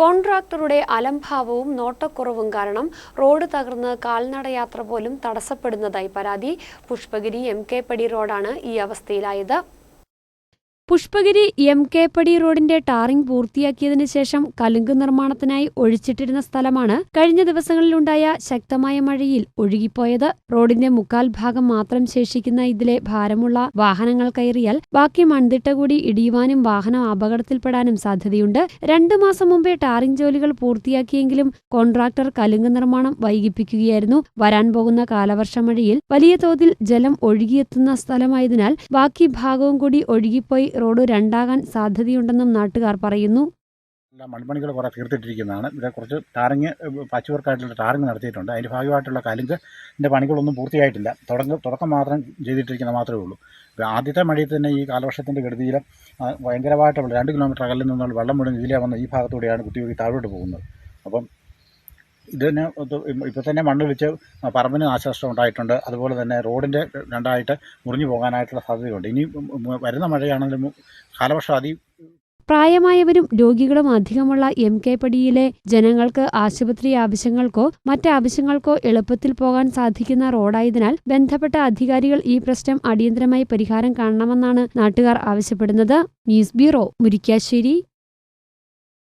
കോൺട്രാക്ടറുടെ അലംഭാവവും നോട്ടക്കുറവും കാരണം റോഡ് തകർന്ന് കാൽനടയാത്ര പോലും തടസ്സപ്പെടുന്നതായി പരാതി. പുഷ്പഗിരി എം കെ പടി റോഡാണ് ഈ അവസ്ഥയിലായത്. പുഷ്പഗിരി എം കെ പടി റോഡിന്റെ ടാറിംഗ് പൂർത്തിയാക്കിയതിനു ശേഷം കലുങ്ക് നിർമ്മാണത്തിനായി ഒഴിച്ചിട്ടിരുന്ന സ്ഥലമാണ് കഴിഞ്ഞ ദിവസങ്ങളിലുണ്ടായ ശക്തമായ മഴയിൽ ഒഴുകിപ്പോയത്. റോഡിന്റെ മുക്കാൽ ഭാഗം മാത്രം ശേഷിക്കുന്ന ഇതിലെ ഭാരമുള്ള വാഹനങ്ങൾ കയറിയാൽ ബാക്കി മൺതിട്ട കൂടി ഇടിയുവാനും വാഹനം അപകടത്തിൽപ്പെടാനും സാധ്യതയുണ്ട്. രണ്ടു മാസം മുമ്പേ ടാറിംഗ് ജോലികൾ പൂർത്തിയാക്കിയെങ്കിലും കോൺട്രാക്ടർ കലുങ്ക് നിർമ്മാണം വൈകിപ്പിക്കുകയായിരുന്നു. വരാൻ പോകുന്ന കാലവർഷ മഴയിൽ വലിയ തോതിൽ ജലം ഒഴുകിയെത്തുന്ന സ്ഥലമായതിനാൽ ബാക്കി ഭാഗവും കൂടി ഒഴുകിപ്പോയി റോഡ് രണ്ടാകാൻ സാധ്യതയുണ്ടെന്നും നാട്ടുകാർ പറയുന്നു. മൺപണികൾ കുറേ തീർത്തിട്ടിരിക്കുന്നതാണ്. ഇവിടെ കുറച്ച് ടാറിങ് പാച്ച് വർക്കായിട്ടുള്ള ടാറിങ് നടത്തിയിട്ടുണ്ട്. അതിന്റെ ഭാഗമായിട്ടുള്ള കലുങ്കിന്റെ പണികളൊന്നും പൂർത്തിയായിട്ടില്ല. തുടങ്ങ തുടക്കം മാത്രം ചെയ്തിട്ടിരിക്കുന്ന മാത്രമേ ഉള്ളൂ. ആദ്യത്തെ മഴയിൽ തന്നെ ഈ കാലവർഷത്തിന്റെ ഗതിയിൽ ഭയങ്കരമായിട്ടുള്ള രണ്ട് കിലോമീറ്റർ അകലിൽ നിന്നുള്ള വെള്ളം മുഴുവൻ ഇതിലേ വന്ന ഈ ഭാഗത്തൂടെയാണ് കുത്തി താഴോട്ട് പോകുന്നത്. അപ്പം ഇതിന് ഇപ്പോൾ തന്നെ മണ്ണ് വെച്ച് പറമ്പിന് നാശനഷ്ടം ഉണ്ടായിട്ടുണ്ട്. അതുപോലെ തന്നെ റോഡിന്റെ രണ്ടായിട്ട് മുറിഞ്ഞു പോകാനായിട്ടുള്ള സാധ്യതയുണ്ട്. ഇനി വരുന്ന മഴയാണെങ്കിലും കാലവർഷം അതി പ്രായമായവരും രോഗികളും അധികമുള്ള എം കെ പടിയിലെ ജനങ്ങൾക്ക് ആശുപത്രി ആവശ്യങ്ങൾക്കോ മറ്റാവശ്യങ്ങൾക്കോ എളുപ്പത്തിൽ പോകാൻ സാധിക്കുന്ന റോഡായതിനാൽ ബന്ധപ്പെട്ട അധികാരികൾ ഈ പ്രശ്നം അടിയന്തരമായി പരിഹാരം കാണണമെന്നാണ് നാട്ടുകാർ ആവശ്യപ്പെടുന്നത്. News bureau Murikkassery.